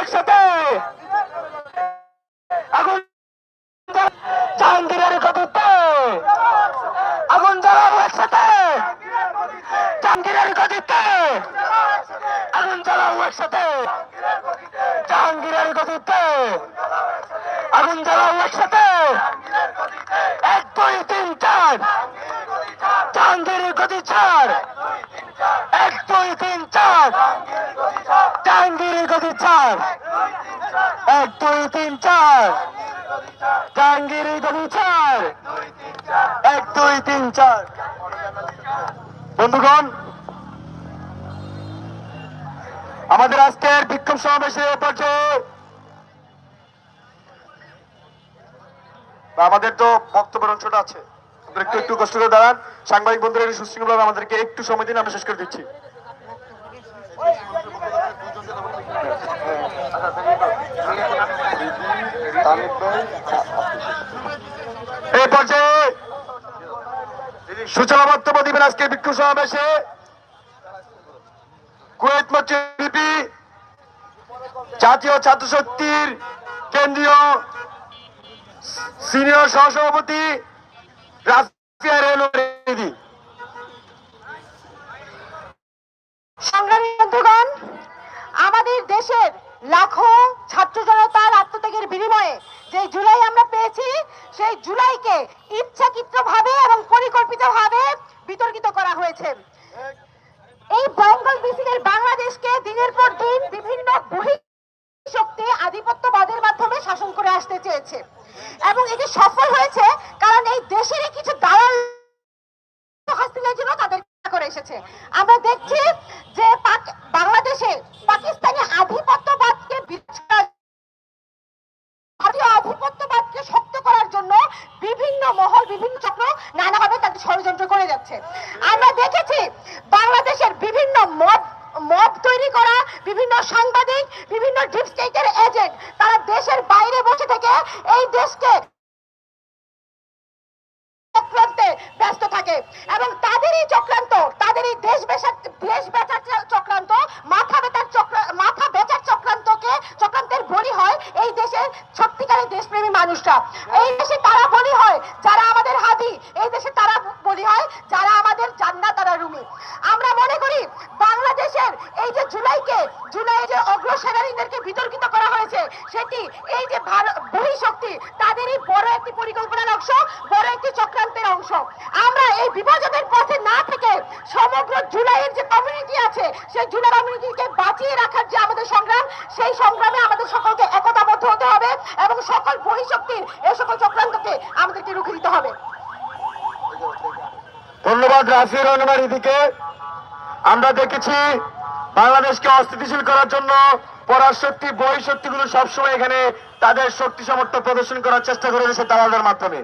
একসাথে। আগুন জাহাঙ্গীরের গতিতে আগুন জ্বালাও একসাথে। জাহাঙ্গীরের গতিতে আগুন জ্বালাও একসাথে। জাহাঙ্গীরের গতিতে আগুন জ্বালাও একসাথে। এক, দুই, তিন, চার। জাহাঙ্গীরের গতি চার এক, দুই, তিন, চার। চার এক, দুই তিন চার জাহাঙ্গীরের গতি চার। এক, দুই তিন চার বন্ধুগণ, আমাদের আজকের বিক্ষোভ সমাবেশের পর্যায়ে আমাদের তো বক্তব্যের অংশটা আছে। একটু একটু কষ্ট করে দাঁড়ান। সাংবাদিক বন্ধুরা সুশৃঙ্খলভাবে আমাদেরকে একটু সময় দিন আমরা শেষ করে দিচ্ছি। এই পর্যায়ে সূচনা বক্তব্য দিবেন আজকে বিক্ষোভ সমাবেশে। কুয়েত জাতীয় ছাত্র শক্তির কেন্দ্রীয় সিনিয়র সহসভাপতি সংগ্রামী বন্ধুগণ, আমাদের দেশের লাখো ছাত্র জনতার আত্মত্যাগের বিনিময়ে যে জুলাই আমরা পেয়েছি, সেই জুলাইকে ইচ্ছাকৃতভাবে এবং পরিকল্পিতভাবে বিতর্কিত করা হয়েছে। এই বেঙ্গল মিছিলের বাংলাদেশকে দিনের পর দিন বিভিন্ন শক্তি আধিপত্যবাদের মাধ্যমে শাসন করে আসতে চেয়েছে। এবং এটি সফল হয়েছে কারণ এই দেশেরই কিছু দালাল হাসিনার জন্য তাদের করে এসেছে। আমরা দেখছি যে বাংলাদেশে পাকিস্তানি আধিপত্যবাদকে ভারতীয় আধিপত্যবাদকে শক্ত করার জন্য বিভিন্ন মহল, বিভিন্ন চক্র নানাভাবে তাদের ষড়যন্ত্র করে যাচ্ছে। আমরা দেখেছি বাংলাদেশের বিভিন্ন মব মব তৈরি করা, বিভিন্ন সাংবাদিক, বিভিন্ন ডিপ স্টেটের এজেন্ট, তারা দেশের বাইরে বসে থেকে এই দেশকে চক্রান্তে ব্যস্ত থাকে। এবং তাদেরই চক্রান্ত তাদের এই দেশ বেচার দেশ বেচার চক্রান্ত মাথা বেচার চক্র মাথা বেচার চক্রান্তকে চক্রান্তের বলি হয় এই দেশের সত্যিকারের দেশপ্রেমী এই দেশে তারা বলি হয়, যারা আমাদের হাদি, এই দেশে তারা বলি হয়, যারা আমাদের জান্নাত তারা রুমি। আমরা মনে করি বাংলাদেশের এই যে জুলাইকে, জুলাই যে অগ্রসেনারীদেরকে বিতর্কিত করা হয়েছে, সেটি এই যে বহি শক্তি তাদেরই বড় একটি পরিকল্পনার অংশ, বড় একটি চক্রান্তের অংশ। আমরা এই বিভাজনের থেকে সমগ্র জুলাইয়ের যে কমিউনিটি আছে, সেই জুলাই কমিউনিটিকে বাঁচিয়ে রাখার যে আমাদের সংগ্রাম, সেই সংগ্রামে আমাদের সকলকে একতাবদ্ধ হতে হবে এবং সকল বহিঃশক্তির এই সকল চক্রান্তকে আমাদেরকে রুখে দিতে হবে। ধন্যবাদ রাফির রহমানের দিকে। আমরা দেখেছি বাংলাদেশকে অস্থিতিশীল করার জন্য পরাশক্তি, বহিঃশক্তিগুলো সবসময় এখানে তাদের শক্তি সামর্থ্য প্রদর্শন করার চেষ্টা করে এসেছে দালালদের মাধ্যমে।